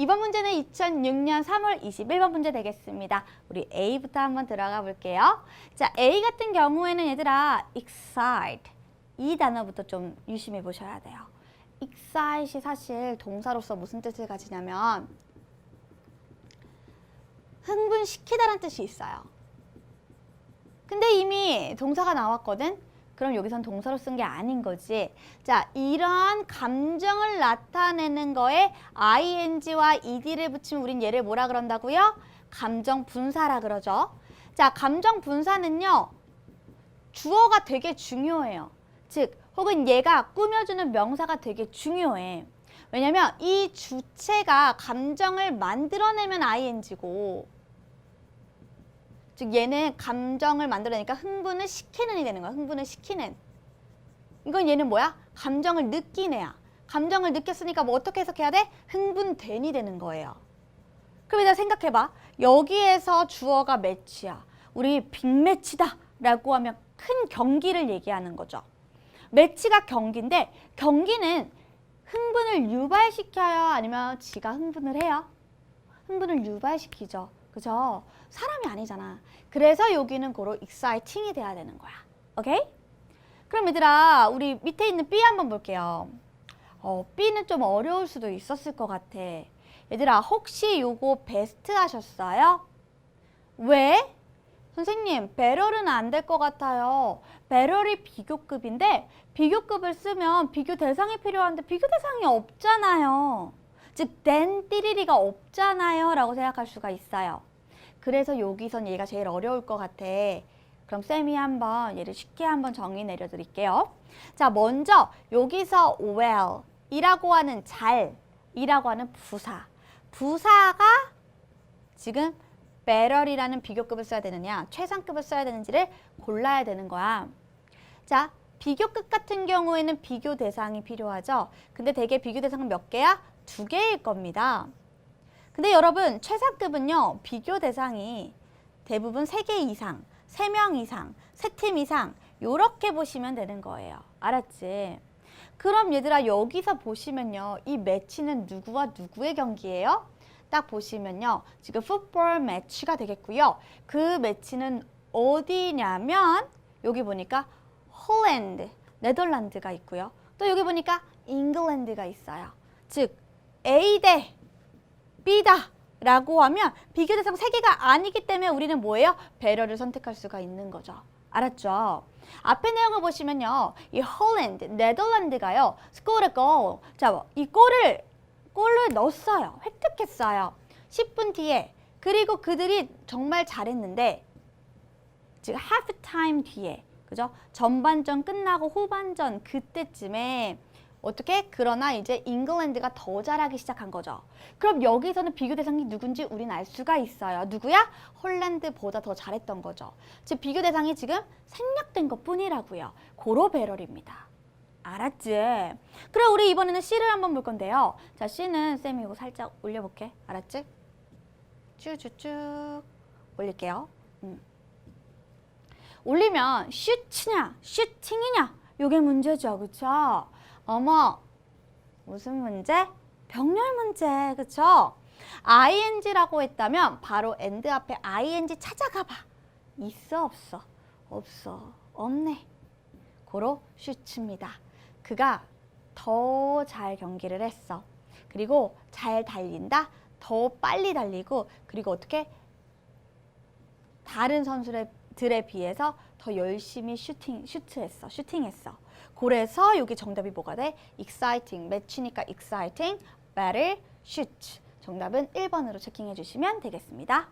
이번 문제는 2006년 3월 21번 문제 되겠습니다. 우리 A부터 한번 들어가 볼게요. 자, A 같은 경우에는 얘들아 excite 이 단어부터 좀 유심히 보셔야 돼요. excite이 사실 동사로서 무슨 뜻을 가지냐면 흥분시키다라는 뜻이 있어요. 근데 이미 동사가 나왔거든? 그럼 여기선 동사로 쓴 게 아닌 거지. 자, 이런 감정을 나타내는 거에 ing와 ed를 붙이면 우린 얘를 뭐라 그런다고요? 감정 분사라 그러죠. 자, 감정 분사는요. 주어가 되게 중요해요. 즉, 혹은 얘가 꾸며주는 명사가 되게 중요해. 왜냐면 이 주체가 감정을 만들어내면 ing고 즉 얘는 감정을 만들어내니까 흥분을 시키는이 되는 거야. 흥분을 시키는. 이건 얘는 뭐야? 감정을 느낀 애야. 감정을 느꼈으니까 뭐 어떻게 해석해야 돼? 흥분된이 되는 거예요. 그럼 이제 생각해봐. 여기에서 주어가 매치야. 우리 빅매치다 라고 하면 큰 경기를 얘기하는 거죠. 매치가 경기인데 경기는 흥분을 유발시켜요? 아니면 지가 흥분을 해요? 흥분을 유발시키죠. 그죠? 사람이 아니잖아. 그래서 여기는 고로 exciting이 돼야 되는 거야. 오케이? 그럼 얘들아, 우리 밑에 있는 B 한번 볼게요. 어, B는 좀 어려울 수도 있었을 것 같아. 얘들아, 혹시 요거 베스트 하셨어요? 왜? 선생님, 배럴은 안 될 것 같아요. 배럴이 비교급인데 비교급을 쓰면 비교 대상이 필요한데 비교 대상이 없잖아요. 즉, 된 띠리리가 없잖아요. 라고 생각할 수가 있어요. 그래서 여기선 얘가 제일 어려울 것 같아. 그럼 쌤이 한번 얘를 쉽게 한번 정의 내려드릴게요. 자, 먼저 여기서 well 이라고 하는 잘 이라고 하는 부사. 부사가 지금 better이라는 비교급을 써야 되느냐, 최상급을 써야 되는지를 골라야 되는 거야. 자, 비교급 같은 경우에는 비교 대상이 필요하죠. 근데 대개 비교 대상은 몇 개야? 두 개일 겁니다. 근데 여러분 최상급은요 비교 대상이 대부분 세 개 이상, 세 명 이상, 세 팀 이상 요렇게 보시면 되는 거예요. 알았지? 그럼 얘들아 여기서 보시면요 이 매치는 누구와 누구의 경기예요? 딱 보시면요 지금 풋볼 매치가 되겠고요. 그 매치는 어디냐면 여기 보니까 홀랜드, 네덜란드가 있고요. 또 여기 보니까 잉글랜드가 있어요. 즉 A 대 B다 라고 하면 비교 대상 세개가 아니기 때문에 우리는 뭐예요? 배럴을 선택할 수가 있는 거죠. 알았죠? 앞에 내용을 보시면요. 이 홀랜드, 네덜란드가요. 스코어를 골. 자, 이 골을 골을 넣었어요. 획득했어요. 10분 뒤에. 그리고 그들이 정말 잘했는데 지금 하프 타임 뒤에. 그죠? 전반전 끝나고 후반전 그때쯤에 어떻게? 그러나 이제 잉글랜드가 더 잘하기 시작한 거죠. 그럼 여기서는 비교 대상이 누군지 우린 알 수가 있어요. 누구야? 홀란드보다 더 잘했던 거죠. 즉 비교 대상이 지금 생략된 것 뿐이라고요. 고로 배럴입니다. 알았지? 그럼 우리 이번에는 C를 한번 볼 건데요. 자, C는 쌤이 이거 살짝 올려볼게. 알았지? 쭉쭉쭉 올릴게요. 음. 올리면 슈트냐, 슈팅이냐 요게 문제죠. 그쵸? 어머, 무슨 문제? 병렬 문제, 그쵸? ing라고 했다면 바로 and 앞에 ing 찾아가 봐. 있어, 없어? 없어, 없네. 고로 슈츠입니다. 그가 더 잘 경기를 했어. 그리고 잘 달린다. 더 빨리 달리고 그리고 어떻게 다른 선수들에 비해서 더 열심히 슈팅 슈트했어. 슈팅했어. 그래서 여기 정답이 뭐가 돼? exciting. 매치니까 exciting. better shoot. 정답은 1번으로 체킹해 주시면 되겠습니다.